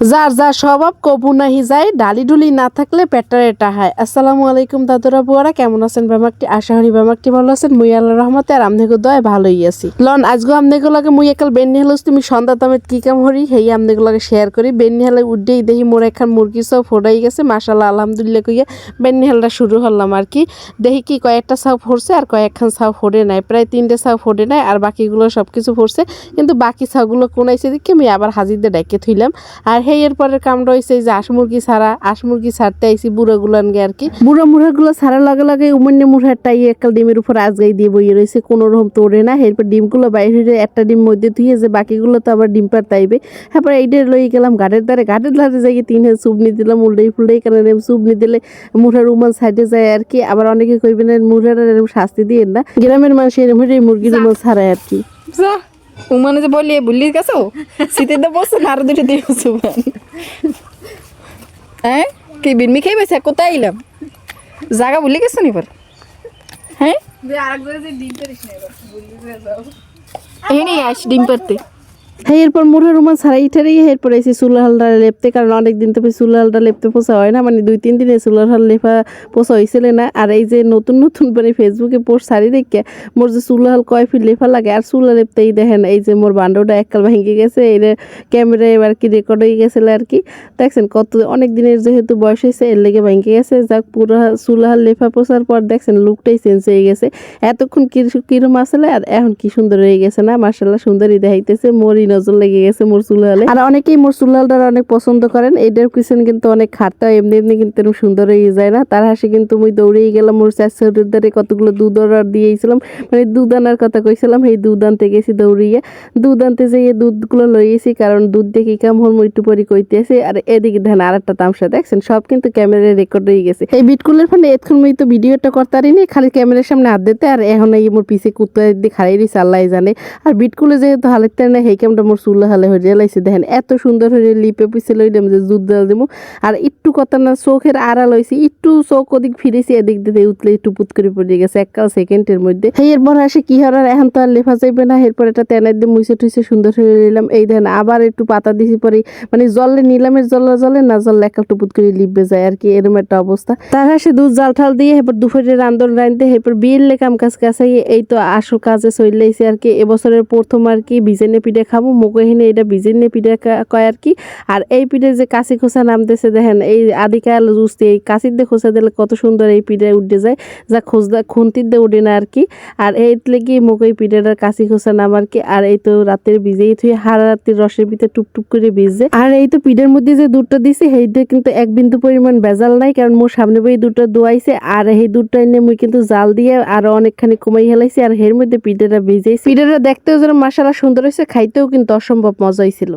যার যার স্বভাব কবু নাহি যায় ডালি ডুলি না থাকলে পেটার এটা হয় আসসালামু আলাইকুম দাদুরা বুয়ারা কেমন আছেন বেমাকটি? আশা করি বেমাকটি ভালো আছেন। মুই আল্লাহ রহমতে আর আমনেগো দয় ভালোই আছি। লন, আজগো আমনেগো লাগে মুই একাল বেন্নি হেলস, তুমি সন্ধ্যা দামের কি কাম হরি? হেই আমনেগো লাগে শেয়ার করি। বেন্নি হেলে উড্ডেই দেখি মোর একখান মুরগি সব ফোটাই গেছে। মাশাল্লাহ আলহামদুলিল্লাহ কইয়া বেন্নি হেলটা শুরু হলাম আর কি। দেখি কি কয়েকটা সাউ ফোরছে আর কয়েকখান সাউ ফোড়ে নাই। প্রায় তিনটে সাউ ফোড়ে নাই আর বাকিগুলো সব কিছু ফোরছে। কিন্তু বাকি ছাউগুলো কোনাইছে দেখে আমি আবার হাজিরতে ডাইকে থইলাম। আর হেই এর পরের কামটা হয়েছে যে আশ মুরগি ছাড়া আশ মুরগি ছাড়তে আইসি বুড়ো গুলানগে আর কি। বুড়ো মুড়াগুলো ছাড়ার লগে লগে উমন্য মুড়ারটাই একটা ডিমের উপর আজগাই দিয়ে বইয়ে রয়েছে কোনো রকম তোড়ে না। এরপর ডিমগুলো বাইরে হয়ে একটা ডিম মধ্যে ধুয়ে যে বাকিগুলো তো আবার ডিম পার তাইবে তারপর এইটা লই গেলাম ঘাটের ধারে। ঘাটের ধারে যাই তিন হাজার সুবনি দিলাম উল্টাই ফুলটাই কারণ এরম সুবনি দিলে মুড়ার উমান সাইডে যায় আর কি। আবার অনেকে কইবেন মুড়ার এরম শাস্তি দিয়ে না। গ্রামের মানুষ এরম মুরগির উমান ছাড়ায় আর কি। উমানে যে বলি বুল্লি গেছো শীতের তো বসে না আরও দুটো দিয়ে বসে হ্যাঁ? কি বিনমি খেয়ে বেছে কোথায় এলাম? জায়গা ভুলে গেছো নি এবার? হ্যাঁ? ডিম পারতে হ্যাঁ এরপর মুড়ের রুমাল ছাড়াই ঠাড়াই এরপর এসে চুলার হালটা লেপতে, কারণ অনেক দিন তো চুলার হালটা লেপতে পোষা হয় না মানে দুই তিন দিনে চুলার হাল লেপা পোষা হয়েছিল না। আর এই যে নতুন নতুন মানে ফেসবুকে পোস্ট সারি দেখে মোর যে চুলার হাল কয় ফিট লেপা লাগে, আর চুলা লেপতেই দেখেন এই যে মোর বান্ডটা এককাল ভেঙে গেছে এই ক্যামেরায় এবার কি রেকর্ড হয়ে গেছিল আর কি। দেখছেন কত অনেক দিনের যেহেতু বয়স হয়েছে, এর লেগে ভেঙে গেছে। যাক, পুরো চুলা হাল লেপা পোষার পর দেখছেন লুকটাই চেঞ্জ হয়ে গেছে। এতক্ষণ কিরম আসলে আর এখন কি সুন্দর হয়ে গেছে না? মার্শাল্লাহ সুন্দরই দেখাইতেছে মোরই নজর লেগে গেছে মোর চুলালে আর অনেকেই মোর চুলালটা অনেক পছন্দ করেন। এটার পিছনে কিন্তু অনেক খাটটা এমনি এমনি কিন্তু এরকম সুন্দর হয়ে যায় না। তার হাসি কিন্তু মুই দৌড়েই গেলাম মোর চাষের দ্বারে কতগুলো দুধ অর্ডার দিয়েছিলাম। মানে দুধ আনার কথা কইছিলাম, এই দুধ আনতে গেছি দৌড়িয়ে। দুধ আনতে যেয়ে দুধগুলো লইয়েছি কারণ দুধ দেখি কাম হল মই একটু পরে কইতেছি। আর এদিকে ধান আর একটা তামসা, দেখছেন? সব কিন্তু ক্যামেরায় রেকর্ড হয়ে গেছে। এই বিটকুলের ফোনে এতক্ষণ মই তো ভিডিওটা করতারি নি খালি ক্যামেরার সামনে হাত দিতে। আর এখন এই মোর পিছে কুত্তা দিয়ে খাড়াই দিছে আল্লাহ জানে। আর বিটকুলে যেহেতু হালেতে না সেই কামটা মোর চুলা হালে হয়ে জ্বালাইছে দেখেন, এত সুন্দর হয়ে লিপে পিছে লইলাম যে দুধ ডাল দিমু। আর একটু কথা না, চোখের আড়াল হয়েছে একটু চোখ ওদিক ফিরেছি, এদিক দিয়ে উঠলে একটু পুত করে পড়ে গেছে এককাল সেকেন্ডের মধ্যে। এরপর আসে কি হওয়ার এখন তো আর লেফা যাইবে না, এরপর এটা তেনার দিয়ে মুছে টুইছে সুন্দর হয়ে নিলাম। এই দেখেন, আবার একটু পাতা দিছি পরে মানে জলে, নিলামের জলে জলে না জল একাল টুপুত করে লিপবে যায় আর কি, এরম একটা অবস্থা। তার আসে দুধ জাল ঠাল দিয়ে, এরপর দুপুরে রান্ধন রাঁধতে এরপর বিয়ের কাম কাজ কাছে এই তো আসল কাজে চলেছে আর কি, এবছরের প্রথম আর কি, বিজেনে পিঠে খাব। মুখহিনে এটা বিজেনে পিঠে কা- কয় আর কি। আর এই পিঠে যে কাশি খোসা নামতেছে দেখেন, এই আদিকাল জুসতে এই কাশির দিয়ে খোসা দিলে কত সুন্দর এই পিঠে উঠে যায়, যা খোঁজদা খুন্তির দিয়ে উঠে না আর কি। আর এই লেগে মুখ এই কাশি খোসা নাম আর কি। আর এই তো রাতের ভিজেই থুয়ে হারা রাত্রির রসের ভিতরে টুপ টুপ করে ভিজে। আর এই তো পিঠের মধ্যে যে দুধটা দিছি সেইটা কিন্তু এক বিন্দু পরিমাণ ভেজাল নাই কারণ মোর সামনে বই দুধটা দোয়াইছে আর এই দুধটা এনে মুই কিন্তু জাল দিয়ে আরও অনেকখানি কমাই হেলাইছি আর এর মধ্যে পিঠেটা ভিজেছি পিঠেটা দেখতেও যেন মাসালা সুন্দর হয়েছে খাইতেও কিন্তু অসম্ভব মজাই হয়েছিল